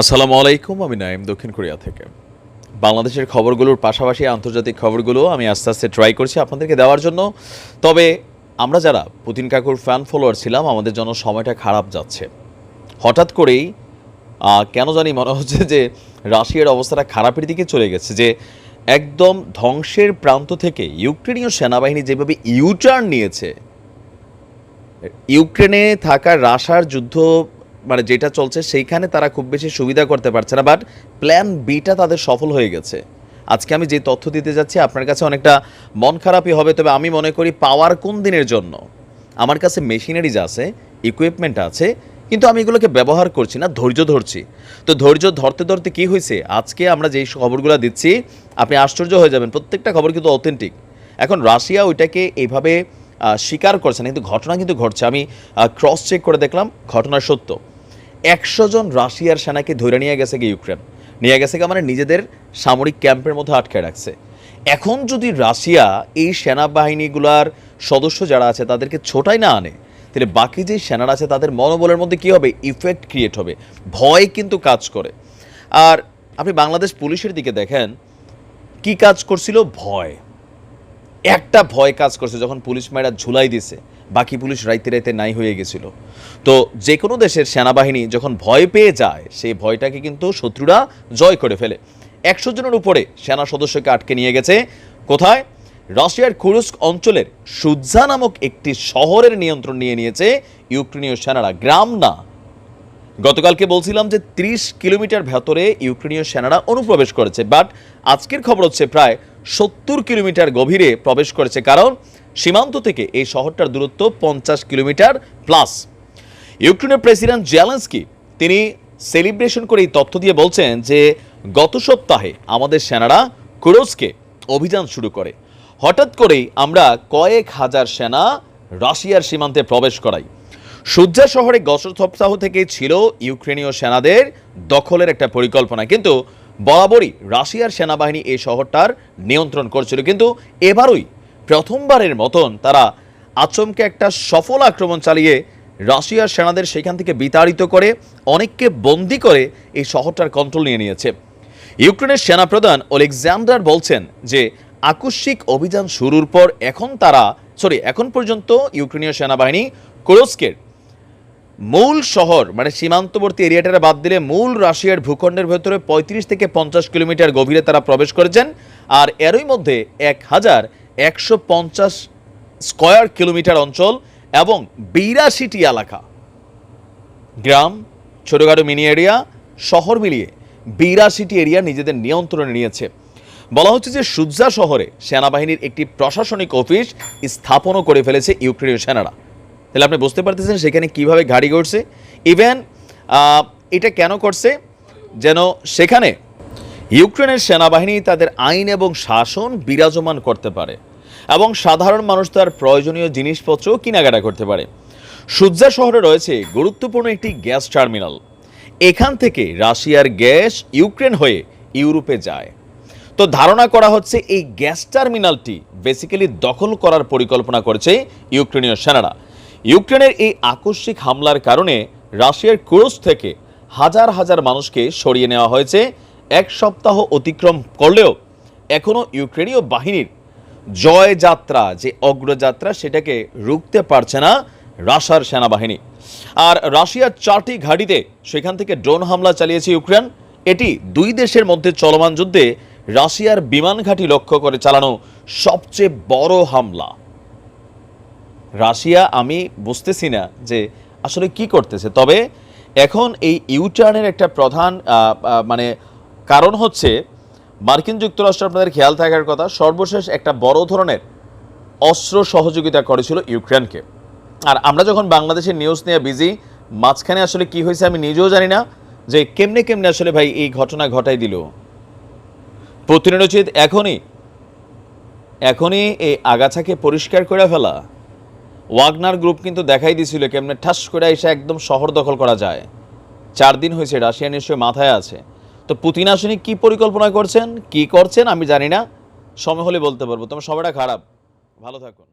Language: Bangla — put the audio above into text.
আসসালামু আলাইকুম, আমি নাইম দক্ষিণ কোরিয়া থেকে। বাংলাদেশের খবরগুলোর পাশাপাশি আন্তর্জাতিক খবরগুলো আমি আস্তে আস্তে ট্রাই করছি আপনাদেরকে দেওয়ার জন্য। তবে আমরা যারা পুতিন কাকুর ফ্যান ফলোয়ার ছিলাম, আমাদের জন্য সময়টা খারাপ যাচ্ছে। হঠাৎ করেই কেন জানি মনে হচ্ছে যে রাশিয়ার অবস্থাটা খারাপের দিকে চলে গেছে, যে একদম ধ্বংসের প্রান্ত থেকে ইউক্রেনীয় সেনাবাহিনী যেভাবে ইউটার্ন নিয়েছে, ইউক্রেনে থাকা রাশার যুদ্ধ মানে যেটা চলছে সেইখানে তারা খুব বেশি সুবিধা করতে পারছে না বাট প্ল্যান বিটা তাদের সফল হয়ে গেছে। আজকে আমি যে তথ্য দিতে যাচ্ছি, আপনার কাছে অনেকটা মন খারাপই হবে, তবে আমি মনে করি পাওয়ার কোন দিনের জন্য? আমার কাছে মেশিনারিজ আছে ইকুইপমেন্ট আছে, কিন্তু আমি এগুলোকে ব্যবহার করছি না, ধৈর্য ধরছি। তো ধৈর্য ধরতে ধরতে কি হয়েছে? আজকে আমরা যেই খবরগুলো দিচ্ছি, আপনি আশ্চর্য হয়ে যাবেন, প্রত্যেকটা খবর কিন্তু অথেন্টিক এখন রাশিয়া ওইটাকে এইভাবে স্বীকার করছে না, কিন্তু ঘটনা কিন্তু ঘটছে। আমি ক্রস চেক করে দেখলাম, ঘটনা সত্য। একশো জন রাশিয়ার সেনাকে ধরে নিয়ে গেছে গিয়ে ইউক্রেন। নিয়ে গেছে মানে নিজেদের সামরিক ক্যাম্পের মধ্যে আটকে রাখছে। এখন যদি রাশিয়া এই সেনাবাহিনীগুলার সদস্য যারা আছে তাদেরকে ছোটাই না আনে, তাহলে বাকি যে সেনারা আছে তাদের মনোবলের মধ্যে কী হবে? ইফেক্ট ক্রিয়েট হবে। ভয় কিন্তু কাজ করে। আর আপনি বাংলাদেশ পুলিশের দিকে দেখেন, কি কাজ করছিল? ভয়। একটা ভয় কাজ করছে যখন পুলিশ মায়েরা ঝুলাই দিছে, বাকি পুলিশ রাইতে রাইতে নাই হয়ে গেছিল। তো যে কোনো দেশের সেনাবাহিনী যখন ভয় পেয়ে যায়, সেই ভয়টাকে কিন্তু শত্রুরা জয় করে ফেলে। একশো জনের উপরে সেনা সদস্যকে আটকে নিয়ে গেছে। কোথায়? রাশিয়ার কুরুস্ক অঞ্চলের সুজ্জা নামক একটি শহরের নিয়ন্ত্রণ নিয়ে নিয়েছে ইউক্রেনীয় সেনারা। গ্রাম না গতকালকে বলছিলাম যে ত্রিশ কিলোমিটার ভেতরে ইউক্রেনীয় সেনারা অনুপ্রবেশ করেছে, বাট আজকের খবর হচ্ছে প্রায় সত্তর কিলোমিটার গভীরে প্রবেশ করেছে, কারণ সীমান্ত থেকে এই শহরটার দূরত্ব পঞ্চাশ কিলোমিটার প্লাস ইউক্রেনের প্রেসিডেন্ট জেলেন্সকি তিনি সেলিব্রেশন করে এই তথ্য দিয়ে বলছেন যে গত সপ্তাহে আমাদের সেনারা কুরস্কে অভিযান শুরু করে। হঠাৎ করেই আমরা কয়েক হাজার সেনা রাশিয়ার সীমান্তে প্রবেশ করাই। সুজ্জা শহরে গত সপ্তাহ থেকে ছিল ইউক্রেনীয় সেনাদের দখলের একটা পরিকল্পনা। কিন্তু বরাবরই রাশিয়ার সেনাবাহিনী এই শহরটার নিয়ন্ত্রণ করছিল। কিন্তু এবারই প্রথমবারের মতন তারা আচমকে একটা সফল আক্রমণ চালিয়ে রাশিয়ার সেনাদের সেখান থেকে বিতাড়িত করে, অনেককে বন্দি করে এই শহরটার কন্ট্রোল নিয়ে নিয়েছে। ইউক্রেনের সেনাপ্রধান ওলেকজান্ডার বলছেন যে, আকস্মিক অভিযান শুরুর পর এখন তারা সরি এখন পর্যন্ত ইউক্রেনীয় সেনাবাহিনী কুরস্কের মূল শহর মানে সীমান্তবর্তী এরিয়াটারে বাদ দিলে মূল রাশিয়ার ভূখণ্ডের ভেতরে পঁয়ত্রিশ থেকে পঞ্চাশ কিলোমিটার গভীরে তারা প্রবেশ করেছেন। আর এরই মধ্যে এক হাজার একশো পঞ্চাশ স্কয়ার কিলোমিটার অঞ্চল এবং বিরাশিটি এলাকা। গ্রাম, ছোটোখাটো মিনি এরিয়া, শহর মিলিয়ে বিরাশিটি এরিয়া নিজেদের নিয়ন্ত্রণে নিয়েছে। বলা হচ্ছে যে সুজ্জা শহরে সেনাবাহিনীর একটি প্রশাসনিক অফিস স্থাপনও করে ফেলেছে ইউক্রেনীয় সেনারা। তাহলে আপনি বুঝতে পারতেছেন সেখানে কীভাবে গাড়ি করছে ইভেন এটা কেন করছে? যেন সেখানে ইউক্রেনের সেনাবাহিনী তাদের আইন এবং শাসন বিরাজমান করতে পারে এবং সাধারণ মানুষ তার প্রয়োজনীয় জিনিসপত্র কেনাকাটা করতে পারে। সুজ্জা শহরে রয়েছে গুরুত্বপূর্ণ একটি গ্যাস টার্মিনাল। এখান থেকে রাশিয়ার গ্যাস ইউক্রেন হয়ে ইউরোপে যায়। তো ধারণা করা হচ্ছে এই গ্যাস টার্মিনালটি বেসিক্যালি দখল করার পরিকল্পনা করেছে ইউক্রেনীয় সেনারা। ইউক্রেনের এই আকস্মিক হামলার কারণে রাশিয়ার কুরস থেকে হাজার হাজার মানুষকে সরিয়ে নেওয়া হয়েছে। এক সপ্তাহ অতিক্রম করলেও এখনও ইউক্রেনীয় বাহিনীর জয়যাত্রা, যে অগ্রযাত্রা, সেটাকে রুখতে পারছে না রাশিয়ার সেনাবাহিনী। আর রাশিয়ার চারটি ঘাঁটিতে সেখান থেকে ড্রোন হামলা চালিয়েছে ইউক্রেন। এটি দুই দেশের মধ্যে চলমান যুদ্ধে রাশিয়ার বিমান ঘাঁটি লক্ষ্য করে চালানো সবচেয়ে বড় হামলা। রাশিয়া, আমি বুঝতেছি না যে আসলে কি করতেছে। তবে এখন এই ইউটার্নের একটা প্রধান মানে কারণ হচ্ছে মার্কিন যুক্তরাষ্ট্র, আপনাদের খেয়াল থাকার কথা, সর্বশেষ একটা বড় ধরনের অস্ত্র সহযোগিতা করেছিল ইউক্রেনকে। আর আমরা যখন বাংলাদেশের নিউজ নিয়ে বিজি মাঝখানে আসলে কি হয়েছে আমি নিজেও জানি না যে কেমনে কেমনে আসলে ভাই এই ঘটনা ঘটাই দিল। পুতিনের উচিত এখনই এখনই এই আগাছাকে পরিষ্কার করে ফেলা। ওয়াগনার গ্রুপ কিন্তু দেখাই দিছিল কেমনে ঠাস করে এসে একদম শহর দখল করা যায়। চার দিন হয়েছে, রাশিয়া নিশ্চয়ই মাথায় আছে। তো পুতিন আসেনি, কি পরিকল্পনা করছেন, কি করছেন আমি জানি না। সময় হলে বলতে পারব তোমার সবাইটা খারাপ। ভালো থাকুন।